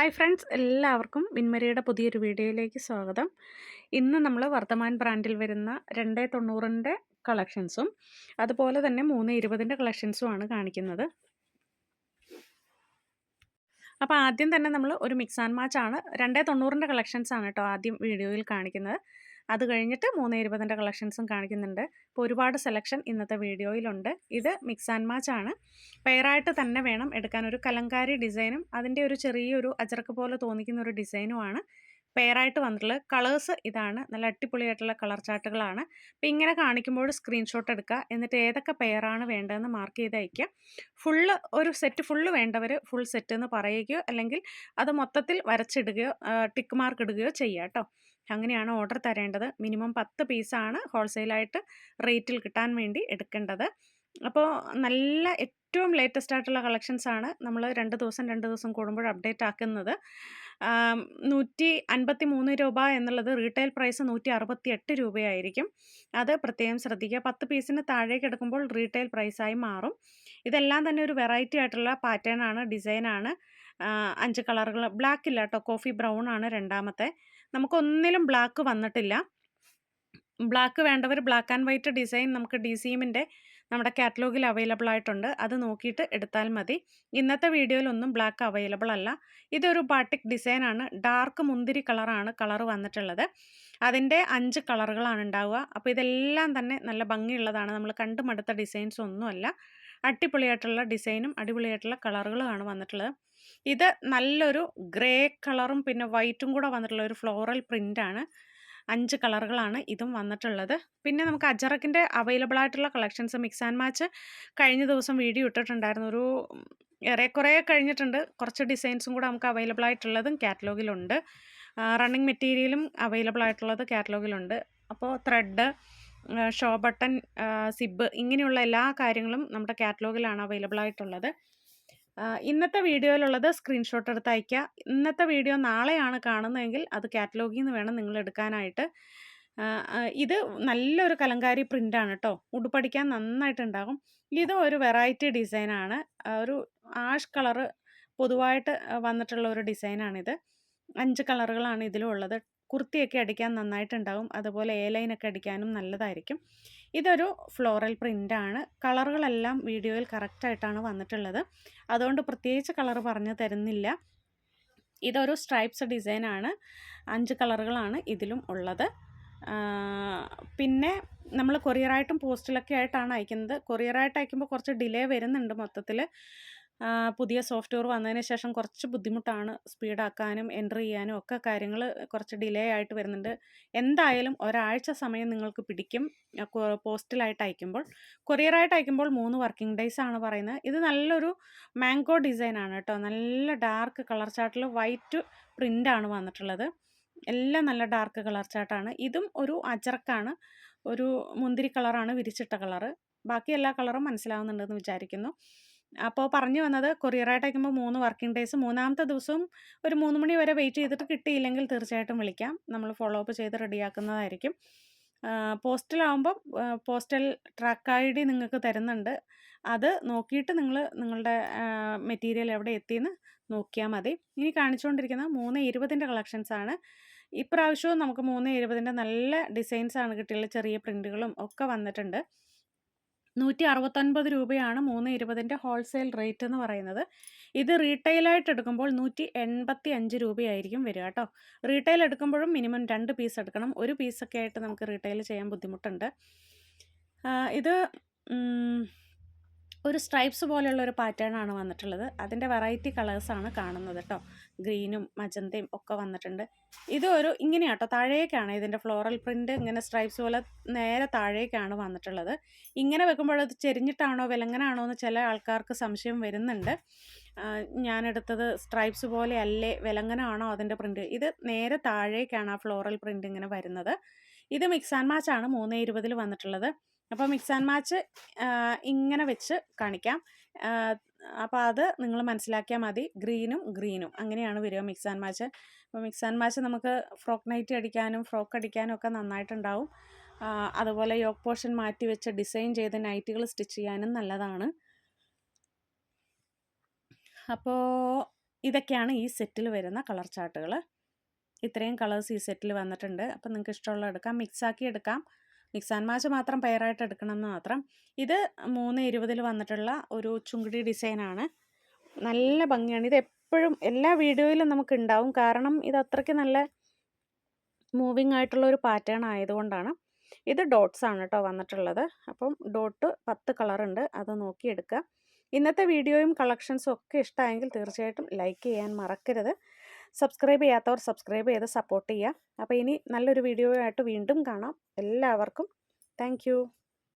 Hi friends എല്ലാവർക്കും വിൻമരിയുടെ പുതിയൊരു വീഡിയോയിലേക്ക് സ്വാഗതം. ഇന്ന് നമ്മൾ വർത്തമാൻ ബ്രാൻഡിൽ വരുന്ന രണ്ടേ തൊണ്ണൂറിന്റെ കളക്ഷൻസും അതുപോലെ തന്നെ മൂന്ന് ഇരുപതിന്റെ കളക്ഷൻസുമാണ് കാണിക്കുന്നത്. അപ്പോൾ ആദ്യം തന്നെ നമ്മൾ ഒരു മിക്സ് ആൻഡ് മാച്ച് ആണ്. രണ്ടേ തൊണ്ണൂറിന്റെ കളക്ഷൻസ് ആണ് കേട്ടോ ആദ്യം വീഡിയോയിൽ കാണിക്കുന്നത്. അത് കഴിഞ്ഞിട്ട് മൂന്ന് ഇരുപതിന്റെ കളക്ഷൻസും കാണിക്കുന്നുണ്ട്. അപ്പോൾ ഒരുപാട് സെലക്ഷൻ ഇന്നത്തെ വീഡിയോയിലുണ്ട്. ഇത് മിക്സ് ആൻഡ് മാച്ച് ആണ്. പെയറായിട്ട് തന്നെ വേണം എടുക്കാൻ. ഒരു കലങ്കാരി ഡിസൈനും അതിന്റെ ഒരു ചെറിയൊരു അജറക്ക് പോലെ തോന്നിക്കുന്ന ഒരു ഡിസൈനുമാണ് പെയറായിട്ട് വന്നിട്ടുള്ളത് കളേഴ്സ് ഇതാണ്. നല്ല അടിപൊളിയായിട്ടുള്ള കളർ ചാർട്ടുകളാണ്. അപ്പോൾ ഇങ്ങനെ കാണിക്കുമ്പോൾ സ്ക്രീൻഷോട്ട് എടുക്കുക. എന്നിട്ട് ഏതൊക്കെ പെയറാണ് വേണ്ടതെന്ന് മാർക്ക് ചെയ്ത് അയക്കുക ഫുള്ള് ഒരു സെറ്റ് ഫുള്ള് വേണ്ടവർ ഫുൾ സെറ്റ് എന്ന് പറയുകയോ അല്ലെങ്കിൽ അത് മൊത്തത്തിൽ വരച്ചിടുകയോ ടിക്ക് മാർക്ക് ഇടുകയോ ചെയ്യുക കേട്ടോ. അങ്ങനെയാണ് ഓർഡർ തരേണ്ടത്. മിനിമം പത്ത് പീസാണ് ഹോൾസെയിലായിട്ട് റേറ്റിൽ കിട്ടാൻ വേണ്ടി എടുക്കേണ്ടത്. അപ്പോൾ നല്ല ഏറ്റവും ലേറ്റസ്റ്റ് ആയിട്ടുള്ള കളക്ഷൻസാണ് നമ്മൾ രണ്ട് ദിവസം രണ്ട് ദിവസം കൂടുമ്പോൾ അപ്ഡേറ്റ് ആക്കുന്നത്. നൂറ്റി അൻപത്തി മൂന്ന് രൂപ എന്നുള്ളത് റീറ്റെയിൽ പ്രൈസ് നൂറ്റി അറുപത്തി എട്ട് രൂപയായിരിക്കും. അത് പ്രത്യേകം ശ്രദ്ധിക്കുക. പത്ത് പീസിന് താഴേക്ക് എടുക്കുമ്പോൾ റീറ്റെയിൽ പ്രൈസായി മാറും. ഇതെല്ലാം തന്നെ ഒരു വെറൈറ്റി ആയിട്ടുള്ള പാറ്റേൺ ആണ് ഡിസൈനാണ് അഞ്ച് കളറുകൾ ബ്ലാക്ക് ഇല്ല കേട്ടോ കോഫി ബ്രൗൺ ആണ് രണ്ടാമത്തെ. നമുക്കൊന്നിലും ബ്ലാക്ക് വന്നിട്ടില്ല. ബ്ലാക്ക് വേണ്ടവർ ബ്ലാക്ക് ആൻഡ് വൈറ്റ് ഡിസൈൻ നമുക്ക് ഡി സിഎമ്മിന്റെ നമ്മുടെ കാറ്റലോഗിൽ അവൈലബിൾ ആയിട്ടുണ്ട്. അത് നോക്കിയിട്ട് എടുത്താൽ മതി. ഇന്നത്തെ വീഡിയോയിലൊന്നും ബ്ലാക്ക് അവൈലബിൾ അല്ല. ഇതൊരു ബാട്ടിക് ഡിസൈനാണ് ഡാർക്ക് മുന്തിരി കളറാണ് കളർ വന്നിട്ടുള്ളത്. അതിന്റെ അഞ്ച് കളറുകളാണ് ഉണ്ടാവുക. അപ്പോൾ ഇതെല്ലാം തന്നെ നല്ല ഭംഗിയുള്ളതാണ്. നമ്മൾ കണ്ടു മടുത്ത ഡിസൈൻസ് ഒന്നുമല്ല. അടിപൊളിയായിട്ടുള്ള ഡിസൈനും അടിപൊളിയായിട്ടുള്ള കളറുകളുമാണ് വന്നിട്ടുള്ളത്. ഇത് നല്ലൊരു ഗ്രേ കളറും പിന്നെ വൈറ്റും കൂടെ വന്നിട്ടുള്ള ഒരു ഫ്ലോറൽ പ്രിന്റാണ് അഞ്ച് കളറുകളാണ് ഇതും വന്നിട്ടുള്ളത്. പിന്നെ നമുക്ക് അജറക്കിന്റെ അവൈലബിൾ ആയിട്ടുള്ള കളക്ഷൻസ് മിക്സ് ആൻഡ് മാച്ച് കഴിഞ്ഞ ദിവസം വീഡിയോ ഇട്ടിട്ടുണ്ടായിരുന്നു. ഒരു ഏറെക്കുറെ കഴിഞ്ഞിട്ടുണ്ട്. കുറച്ച് ഡിസൈൻസും കൂടെ നമുക്ക് അവൈലബിൾ ആയിട്ടുള്ളതും കാറ്റലോഗിലുണ്ട്. റണ്ണിങ് മെറ്റീരിയലും അവൈലബിൾ ആയിട്ടുള്ളത് കാറ്റലോഗിലുണ്ട്. അപ്പോൾ ത്രെഡ് ഷോ ബട്ടൺ സിബ് ഇങ്ങനെയുള്ള എല്ലാ കാര്യങ്ങളും നമ്മുടെ കാറ്റലോഗിലാണ് അവൈലബിൾ ആയിട്ടുള്ളത് ഇന്നത്തെ വീഡിയോയിലുള്ളത് സ്ക്രീൻഷോട്ട് എടുത്ത് അയയ്ക്കുക. ഇന്നത്തെ വീഡിയോ നാളെയാണ് കാണുന്നതെങ്കിൽ അത് കാറ്റലോഗിൽ നിന്ന് വേണം നിങ്ങൾ എടുക്കാനായിട്ട്. ഇത് നല്ലൊരു കലങ്കാരി പ്രിന്റാണ് കേട്ടോ. ഉടുപ്പടിക്കാൻ നന്നായിട്ടുണ്ടാകും. ഇത് ഒരു വെറൈറ്റി ഡിസൈനാണ്. ഒരു ആഷ് കളറ് പൊതുവായിട്ട് വന്നിട്ടുള്ള ഒരു ഡിസൈനാണിത്. അഞ്ച് കളറുകളാണ് ഇതിലും ഉള്ളത് കുർത്തിയൊക്കെ അടിക്കാൻ നന്നായിട്ടുണ്ടാകും അതുപോലെ എ ലൈനൊക്കെ അടിക്കാനും നല്ലതായിരിക്കും. ഇതൊരു ഫ്ലോറൽ പ്രിന്റാണ് കളറുകളെല്ലാം വീഡിയോയിൽ കറക്റ്റായിട്ടാണ് വന്നിട്ടുള്ളത്. അതുകൊണ്ട് പ്രത്യേകിച്ച് കളർ പറഞ്ഞു തരുന്നില്ല. ഇതൊരു സ്ട്രൈപ്സ് ഡിസൈനാണ്. അഞ്ച് കളറുകളാണ് ഇതിലും ഉള്ളത്. പിന്നെ നമ്മൾ കൊറിയറായിട്ടും പോസ്റ്റിലൊക്കെ ആയിട്ടാണ് അയക്കുന്നത്. കൊറിയറായിട്ട് അയക്കുമ്പോൾ കുറച്ച് ഡിലേ വരുന്നുണ്ട് മൊത്തത്തിൽ. പുതിയ സോഫ്റ്റ്വെയർ വന്നതിന് ശേഷം കുറച്ച് ബുദ്ധിമുട്ടാണ് സ്പീഡാക്കാനും എന്റർ ചെയ്യാനും ഒക്കെ കാര്യങ്ങൾ കുറച്ച് ഡിലേ ആയിട്ട് വരുന്നുണ്ട്. എന്തായാലും ഒരാഴ്ച സമയം നിങ്ങൾക്ക് പിടിക്കും. പോസ്റ്റിലായിട്ട് അയക്കുമ്പോൾ. കൊറിയറായിട്ട് അയക്കുമ്പോൾ മൂന്ന് വർക്കിംഗ് ഡേയ്സ് ആണ് പറയുന്നത്. ഇത് നല്ലൊരു മാംഗോ ഡിസൈനാണ് കേട്ടോ. നല്ല ഡാർക്ക് കളർ ചാർട്ടിൽ വൈറ്റ് പ്രിന്റാണ് വന്നിട്ടുള്ളത്. എല്ലാം നല്ല ഡാർക്ക് കളർ ചാർട്ടാണ്. ഇതും ഒരു അജർക്കാണ് ഒരു മുന്തിരി കളറാണ് വിരിച്ചിട്ട കളറ്. ബാക്കി എല്ലാ കളറും മനസ്സിലാവുന്നുണ്ടെന്ന് വിചാരിക്കുന്നു. അപ്പോൾ പറഞ്ഞു വന്നത് കൊറിയറായിട്ട് അയക്കുമ്പോൾ മൂന്ന് വർക്കിംഗ് ഡേയ്സ്. മൂന്നാമത്തെ ദിവസവും ഒരു മൂന്ന് മണി വരെ വെയിറ്റ് ചെയ്തിട്ട് കിട്ടിയില്ലെങ്കിൽ തീർച്ചയായിട്ടും വിളിക്കാം. നമ്മൾ ഫോളോ അപ്പ് ചെയ്ത് റെഡിയാക്കുന്നതായിരിക്കും പോസ്റ്റലാവുമ്പം പോസ്റ്റൽ ട്രാക്ക് ഐ ഡി നിങ്ങൾക്ക് തരുന്നുണ്ട്. അത് നോക്കിയിട്ട് നിങ്ങൾ നിങ്ങളുടെ മെറ്റീരിയൽ എവിടെ എത്തിയെന്ന് നോക്കിയാൽ മതി. ഇനി കാണിച്ചുകൊണ്ടിരിക്കുന്ന മൂന്ന് ഇരുപതിന്റെ ആണ്. ഇപ്രാവശ്യവും നമുക്ക് മൂന്ന് ഇരുപതിന്റെ നല്ല ഡിസൈൻസാണ് കിട്ടിയുള്ള ചെറിയ പ്രിന്റുകളും ഒക്കെ വന്നിട്ടുണ്ട്. നൂറ്റി അറുപത്തൊൻപത് രൂപയാണ് മൂന്ന് ഇരുപതിന്റെ ഹോൾസെയിൽ റേറ്റ് എന്ന് പറയുന്നത്. ഇത് റീറ്റെയിലായിട്ട് എടുക്കുമ്പോൾ നൂറ്റി എൺപത്തി അഞ്ച് രൂപയായിരിക്കും വരിക കേട്ടോ. റീറ്റെയിൽ എടുക്കുമ്പോഴും മിനിമം രണ്ട് പീസ് എടുക്കണം. ഒരു പീസൊക്കെ ആയിട്ട് നമുക്ക് റീറ്റെയിൽ ചെയ്യാൻ ബുദ്ധിമുട്ടുണ്ട്. ഇത് ഒരു സ്ട്രൈപ്സ് പോലെയുള്ള ഒരു പാറ്റേൺ ആണ് വന്നിട്ടുള്ളത്. അതിന്റെ വെറൈറ്റി കളേഴ്സാണ് കാണുന്നത് കേട്ടോ ഗ്രീനും മജന്തയും ഒക്കെ വന്നിട്ടുണ്ട്. ഇത് ഒരു ഇങ്ങനെയാണ് കേട്ടോ താഴേക്കാണ് ഇതിന്റെ ഫ്ലോറൽ പ്രിന്റ് ഇങ്ങനെ സ്ട്രൈപ്സ് പോലെ നേരെ താഴേക്കാണ് വന്നിട്ടുള്ളത്. ഇങ്ങനെ വെക്കുമ്പോൾ അത് ചെരിഞ്ഞിട്ടാണോ വിലങ്ങനാണോ എന്ന് ചില ആൾക്കാർക്ക് സംശയം വരുന്നുണ്ട്. ഞാനെടുത്തത് സ്ട്രൈപ്സ് പോലെ അല്ലേ വിലങ്ങനാണോ അതിന്റെ പ്രിന്റ് ഇത് നേരെ താഴേക്കാണ് ആ ഫ്ലോറൽ പ്രിന്റ് ഇങ്ങനെ വരുന്നത്. ഇത് മിക്സ് ആൻഡ് മാച്ച് ആണ് മൂന്ന് ഇരുപതിൽ വന്നിട്ടുള്ളത്. അപ്പോൾ മിക്സ് ആൻഡ് മാച്ച് ഇങ്ങനെ വെച്ച് കാണിക്കാം. അപ്പോൾ അത് നിങ്ങൾ മനസ്സിലാക്കിയാൽ മതി. ഗ്രീനും ഗ്രീനും. അങ്ങനെയാണ് വരിക മിക്സ് ആൻഡ് മാച്ച്. അപ്പോൾ മിക്സ് ആൻഡ് മാച്ച് നമുക്ക് ഫ്രോക്ക് നൈറ്റ് അടിക്കാനും ഫ്രോക്ക് അടിക്കാനും ഒക്കെ നന്നായിട്ടുണ്ടാവും. അതുപോലെ യോക്ക് പോർഷൻ മാറ്റി വെച്ച് ഡിസൈൻ ചെയ്ത് നൈറ്റുകൾ സ്റ്റിച്ച് ചെയ്യാനും നല്ലതാണ്. അപ്പോൾ ഇതൊക്കെയാണ് ഈ സെറ്റിൽ വരുന്ന കളർ ചാർട്ടുകൾ. ഇത്രയും കളേഴ്സ് ഈ സെറ്റിൽ വന്നിട്ടുണ്ട്. അപ്പോൾ നിങ്ങൾക്ക് ഇഷ്ടമുള്ള എടുക്കാം. മിക്സാക്കി എടുക്കാം. മിക്സ് ആൻഡ് മാച്ച് മാത്രം പെയറായിട്ട് എടുക്കണം എന്ന് മാത്രം. ഇത് മൂന്ന് ഇരുപതിൽ വന്നിട്ടുള്ള ഒരു ചുങ്കിടി ഡിസൈനാണ്. നല്ല ഭംഗിയാണ്. ഇത് എപ്പോഴും എല്ലാ വീഡിയോയിലും നമുക്ക് ഉണ്ടാവും കാരണം ഇത് അത്രയ്ക്ക് നല്ല മൂവിങ് ആയിട്ടുള്ള ഒരു പാറ്റേൺ ആയതുകൊണ്ടാണ്. ഇത് ഡോട്ട്സ് ആണ് കേട്ടോ വന്നിട്ടുള്ളത്. അപ്പം ഡോട്ട് പത്ത് കളറുണ്ട് അത് നോക്കിയെടുക്കുക. ഇന്നത്തെ വീഡിയോയും കളക്ഷൻസും ഒക്കെ ഇഷ്ടമായെങ്കിൽ തീർച്ചയായിട്ടും ലൈക്ക് ചെയ്യാൻ മറക്കരുത്. സബ്സ്ക്രൈബ് ചെയ്യാത്തവർ സബ്സ്ക്രൈബ് ചെയ്ത് സപ്പോർട്ട് ചെയ്യുക. അപ്പോൾ ഇനി നല്ലൊരു വീഡിയോ ആയിട്ട് വീണ്ടും കാണാം. എല്ലാവർക്കും താങ്ക്